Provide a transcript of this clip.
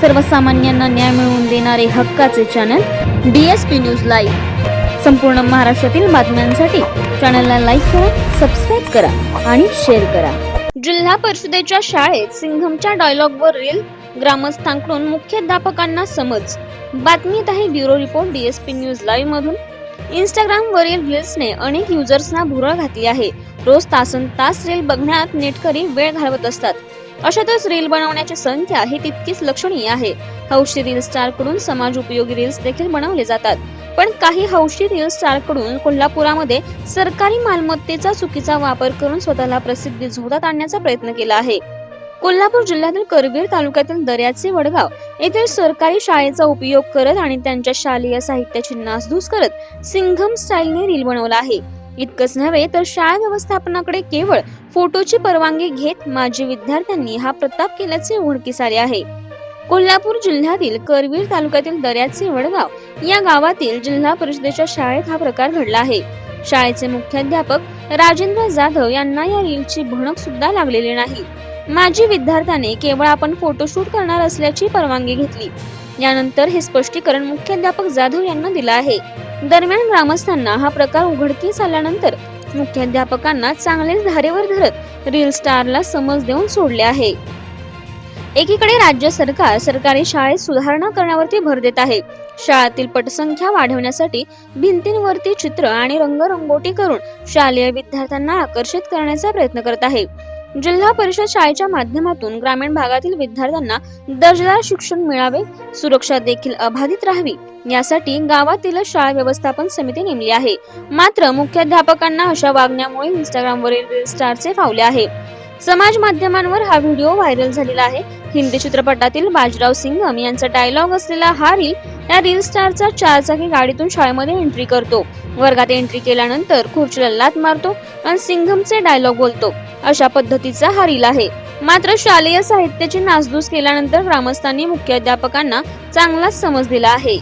सर्वसामान्यांना न्याय मिळवून देणारे हक्काचे channel D S P news live संपूर्ण महाराष्ट्रातील बातम्यांसाठी चॅनलला लाईक करा सबस्क्राईब करा आणि शेअर करा. जिल्हा परिषदेच्या शाळेत सिंघमच्या डायलॉग वरील ग्रामस्थांकडून मुख्याध्यापकांना समज. बातमीत आहे bureau report DSP news live मधून. इंस्टाग्राम वरील रील्सने अनेक युजर्सना भुरळ घातली आहे. रोज तासन तास रील बघण्यात नेटकरी वेळ घालवत असतात. अशातच रील बनवण्याची संख्या ही तितकीच लक्षणीय आहे. हौशी रील स्टारकडून समाज उपयोगी रील्स देखील बनवले जातात. पण काही हौशी रील स्टारकडून कोल्हापुरामध्ये सरकारी मालमत्तेचा चुकीचा वापर करून स्वतःला प्रसिद्धी झोतात आणण्याचा प्रयत्न केला आहे. कोल्हापूर जिल्ह्यातील करवीर तालुक्यातील दर्याचे वडगाव येथील सरकारी शाळेचा उपयोग करत आणि त्यांच्या शालेय साहित्याची नासधूस करत सिंघम स्टाईलने रील बनवला आहे. इतकंच नव्हे तर शाळा व्यवस्थापनाकडे केवळ फोटोची परवानगी घेत माजी विद्यार्थ्यांनी हा प्रताप केल्याचे उघडकीस आले आहे. कोल्हापूर जिल्ह्यातील करवीर तालुक्यातील दर्याचे वडगाव या गावातील जिल्हा परिषदेच्या शाळेत हा प्रकार घडला आहे. शाळेचे मुख्याध्यापक राजेंद्र जाधव यांना या रीलची भणक सुद्धा लागलेली नाही. माजी विद्यार्थ्याने केवळ आपण फोटोशूट करणार असल्याची परवानगी घेतली. यानंतर हे स्पष्टीकरण मुख्याध्यापक जाधव यांना दिलं आहे. दरम्यान ग्रामस्थांना हा प्रकार उघडकीस आल्यानंतर मुख्याध्यापकांना चांगलेच धारेवर धरत रील स्टारला समज देऊन सोडले आहे. एकीकडे राज्य सरकार सरकारी शाळेत सुधारणा करण्यावरती भर देत आहे. शाळेतील पटसंख्या वाढवण्यासाठी भिंतींवरती चित्र आणि रंगरंगोटी करून शालेय विद्यार्थ्यांना आकर्षित करण्याचा प्रयत्न करत आहे. जिल्हा परिषद शाळेच्या माध्यमातून ग्रामीण भागातील विद्यार्थ्यांना दर्जेदार शिक्षण मिळावे सुरक्षा देखील अबाधित राहावी यासाठी गावातील शाळा व्यवस्थापन समिती नेमली आहे. मात्र मुख्याध्यापकांना अशा वागण्यामुळे इंस्टाग्रामवरील रील स्टारचे फावले आहे. समाज माध्यमांवर हा व्हिडिओ व्हायरल झालेला आहे. हिंदी चित्रपटातील बाजीराव सिंगम यांचा डायलॉग असलेला हा रील या रील स्टारचा चारचाकी गाडीतून शाळेमध्ये एंट्री करतो. वर्गात एंट्री केल्यानंतर खुर्चीला लात मारतो आणि सिंघमचे डायलॉग बोलतो. अशा पद्धतीचा हा रील आहे. मात्र शालेय साहित्याची नासधूस केल्यानंतर ग्रामस्थांनी मुख्याध्यापकांना चांगलाच समज दिला आहे.